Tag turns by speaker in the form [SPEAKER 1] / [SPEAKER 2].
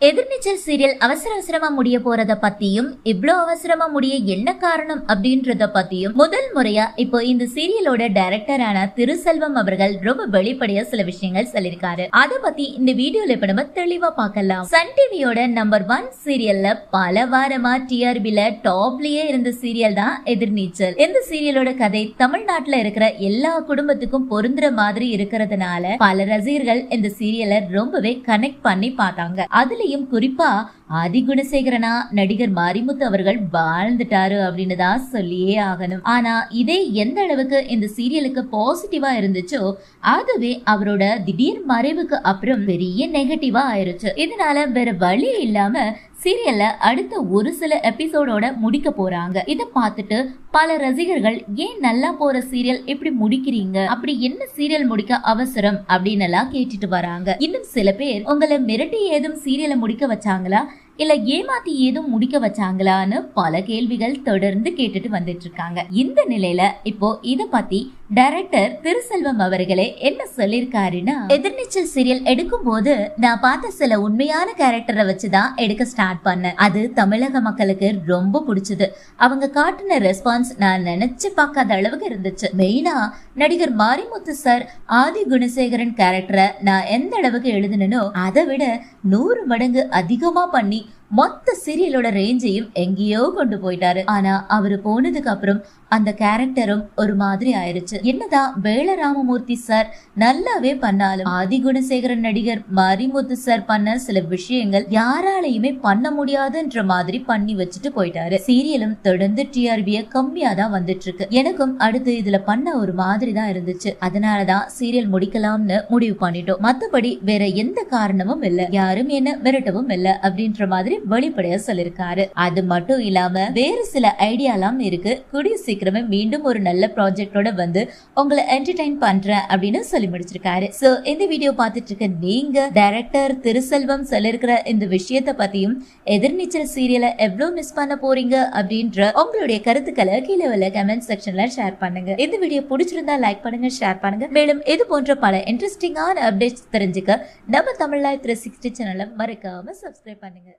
[SPEAKER 1] எதிர்நீச்சல் serial அவசர அவசரமா முடிய போறத பத்தியும் இவ்ளோ அவசரமா முடிய என்ன காரணம் அப்படின்றத பத்தியும் முதல் முறையா இப்போ இந்த சீரியலோட டைரக்டரான திருசெல்வம் அவர்கள் ரொம்ப வெளிப்படையா சில விஷயங்கள் சொல்லிருக்காரு அத பத்தி இந்த வீடியோல இப்ப நம்ம தெளிவா பார்க்கலாம். சன் டிவியோட நம்பர் ஒன் சீரியல்ல பல வாரமா டிஆர்பில டாப்லயே இருந்த சீரியல் தான் எதிர்நீச்சல். இந்த சீரியலோட கதை தமிழ்நாட்டுல இருக்கிற எல்லா குடும்பத்துக்கும் பொருந்துற மாதிரி இருக்கிறதுனால பல ரசிகர்கள் இந்த சீரியலை ரொம்பவே கனெக்ட் பண்ணி பார்த்தாங்க. அதுலயும் குறிப்பா ஆதி குணசேகரனா நடிகர் மாரிமுத்து அவர்கள் வாழ்ந்துட்டாரு அப்படின்னு தான் சொல்லியே ஆகணும். ஆனா இதே எந்த அளவுக்கு இந்த சீரியலுக்கு பாசிட்டிவா இருந்துச்சோ அதுவே அவரோட திடீர் மறைவுக்கு அப்புறம் பெரிய நெகட்டிவா ஆயிருச்சு. இதனால வேற வழி இல்லாம சீரியல்ல அடுத்த ஒரு சில எபிசோடோட முடிக்க போறாங்க. இத பார்த்துட்டு பல ரசிகர்கள் ஏன் நல்லா போற சீரியல்? இப்படி முடிக்கிறீங்க? அப்படி என்ன சீரியல் முடிக்க அவசரம்? அப்படின்னு எல்லாம் கேட்டுட்டு வராங்க. இன்னும் சில பேர் உங்களை மிரட்டி ஏதும் சீரியலை முடிக்க வச்சாங்களா? இல்ல ஏமாத்தி ஏதும் முடிக்க வச்சாங்களான்னு பல கேள்விகள் தொடர்ந்து கேட்டுட்டு வந்துட்டு இருக்காங்க இந்த நிலையில இப்போ இத பத்தி டைரக்டர் திருசெல்வம் அவர்களே என்ன சொல்லிருக்காருன்னா எதிர்நீச்சல் சீரியல் எடுக்கும் போது நான் பார்த்த சில உண்மையான கேரக்டரை வச்சுதான் எடுக்க ஸ்டார்ட் பண்ணேன். அது தமிழக மக்களுக்கு ரொம்ப பிடிச்சது. அவங்க காட்டின ரெஸ்பான்ஸ் நான் நினைச்சு பார்க்காத அளவுக்கு இருந்துச்சு. மெயினா நடிகர் மாரிமுத்து சார் ஆதி குணசேகரன் கேரக்டரை நான் எந்த அளவுக்கு எழுதுனனோ அதை விட நூறு மடங்கு அதிகமா பண்ணி மொத்த சீரியலோட ரேஞ்சையும் எங்கேயோ கொண்டு போயிட்டாரு. ஆனா அவரு போனதுக்கு அப்புறம் அந்த கேரக்டரும் ஒரு மாதிரி ஆயிருச்சு. என்னதான் வேலராமமூர்த்தி சார் நல்லாவே பண்ணாலும் ஆதிகுணசேகரன் நடிகர் மரிமுத்து சார் பண்ண சில விஷயங்கள் யாராலையுமே பண்ண முடியாதுன்ற மாதிரி பண்ணி வச்சுட்டு போயிட்டாரு. சீரியலும் தொடர்ந்து டிஆர்பிய கம்மியா தான் வந்துட்டு இருக்கு எனக்கும் அடுத்து இதுல பண்ண ஒரு மாதிரி தான் இருந்துச்சு. அதனாலதான் சீரியல் முடிக்கலாம்னு முடிவு பண்ணிட்டோம். மத்தபடி வேற எந்த காரணமும் இல்ல. யாரும் என்ன விரட்டவும் இல்ல அப்படின்ற மாதிரி வெளிப்படையா சொல்லிருக்காரு. அது மட்டும் இல்லாம வேறு சில ஐடியாலாம் இருக்கு. கூடிய சீக்கிரமே மீண்டும் ஒரு நல்ல ப்ராஜெக்டோட வந்து உங்களை என்டர்டைன் பண்றேன் அப்படின்னு சொல்லி முடிச்சிருக்காரு. சோ இந்த வீடியோ பார்த்துட்டு இருக்க நீங்க டைரக்டர் திருசெல்வம் சொல்லிருக்கிற இந்த விஷயத்த பத்தியும் எதிர்நீச்சல் சீரியலை எவ்வளவு மிஸ் பண்ண போறீங்க அப்படின்ற உங்களுடைய கருத்துக்களை கீழே உள்ள கமெண்ட் செக்ஷன்ல ஷேர் பண்ணுங்க. இந்த வீடியோ பிடிச்சிருந்தா லைக் பண்ணுங்க ஷேர் பண்ணுங்க. மேலும் இது போன்ற பல இன்ட்ரெஸ்டிங்கான அப்டேட்ஸ் தெரிஞ்சுக்க நம்ம தமிழ் த்ரீ சிக்ஸ்டி சேனலை மறக்காம சப்ஸ்கிரைப் பண்ணுங்க.